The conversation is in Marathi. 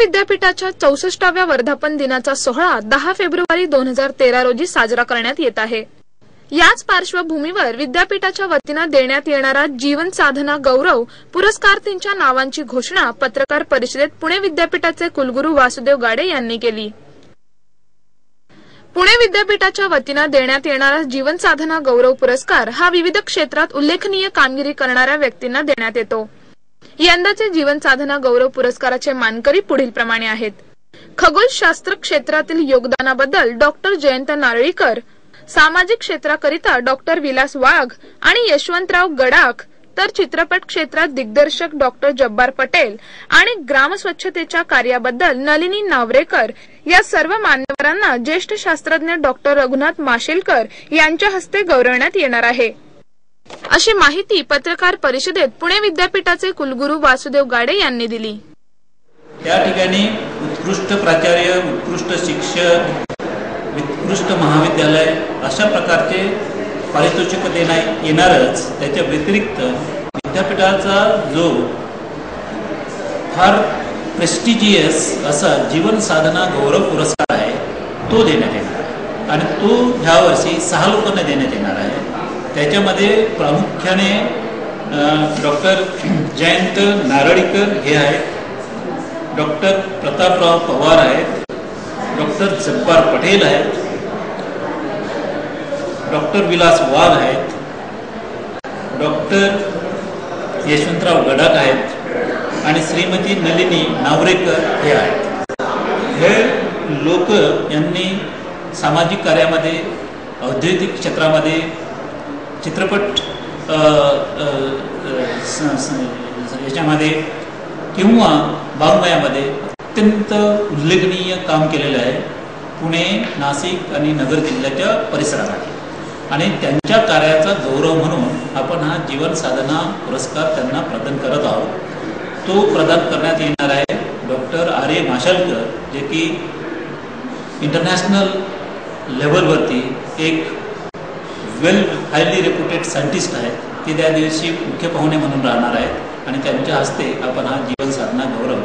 विद्यापीठाच्या चौसष्टाव्या वर्धापन दिनाचा सोहळा दहा फेब्रुवारी दोन हजार तेरा रोजी साजरा करण्यात येत आहे. याच पार्श्वभूमीवर विद्यापीठाच्या वतीनं देण्यात येणारा जीवन साधना गौरव पुरस्कारार्थींच्या नावांची घोषणा पत्रकार परिषदेत पुणे विद्यापीठाचे कुलगुरू वासुदेव गाडे यांनी केली. पुणे विद्यापीठाच्या वतीनं देण्यात येणारा जीवन साधना गौरव पुरस्कार हा विविध क्षेत्रात उल्लेखनीय कामगिरी करणाऱ्या व्यक्तींना देण्यात येतो. यंदाचे जीवन साधना गौरव पुरस्काराचे मानकरी पुढील प्रमाणे आहेत. खगोलशास्त्र क्षेत्रातील योगदानाबद्दल डॉक्टर जयंत नारळीकर सामाजिक क्षेत्राकरिता डॉक्टर विलास वाघ आणि यशवंतराव गडाख तर चित्रपट क्षेत्रात दिग्दर्शक डॉक्टर जब्बार पटेल आणि ग्रामस्वच्छतेच्या कार्याबद्दल नलिनी नावरेकर या सर्व मान्यवरांना ज्येष्ठ शास्त्रज्ञ डॉक्टर रघुनाथ माशेलकर यांच्या हस्ते गौरवण्यात येणार आहे. अशी माहिती पत्रकार परिषदेत पुणे विद्यापीठाचे कुलगुरू वासुदेव गाडे यांनी दिली. त्या ठिकाणी उत्कृष्ट प्राचार्य उत्कृष्ट शिक्षक उत्कृष्ट महाविद्यालय अशा प्रकारचे पारितोषिक देण्यात येणारच. त्याच्या व्यतिरिक्त विद्यापीठाचा जो फार प्रेस्टिजियस असा जीवन साधना गौरव पुरस्कार आहे तो देण्यात येणार आहे. आणि तो ह्या वर्षी सहा लोकांना देण्यात येणार आहे. त्याच्यामध्ये प्रामुख्याने डॉक्टर जयंत नारळीकर हे आहेत डॉक्टर प्रतापराव पवार आहेत डॉक्टर जब्बार पटेल आहेत डॉक्टर विलास वाघ आहेत डॉक्टर यशवंतराव गडाक आहेत आणि श्रीमती नलिनी नावरेकर हे आहेत. हे लोक यांनी सामाजिक कार्यामध्ये औद्योगिक क्षेत्रामध्ये चित्रपट याच्यामध्ये किंवा बालमयामध्ये अत्यंत उल्लेखनीय काम केलेलं आहे पुणे नाशिक आणि नगर जिल्ह्याच्या परिसरामध्ये आणि त्यांच्या कार्याचा गौरव म्हणून आपण हा जीवन साधना पुरस्कार त्यांना प्रदान करत आहोत. तो प्रदान करण्यात येणार आहे डॉक्टर आर ए माशालकर जे की इंटरनॅशनल लेवलवरती एक वेल हायली रेप्युटेड सायंटिस्ट आहेत. ते त्या दिवशी मुख्य पाहुणे म्हणून राहणार आहेत. आणि त्यांच्या हस्ते आपण हा जीवन साधना गौरव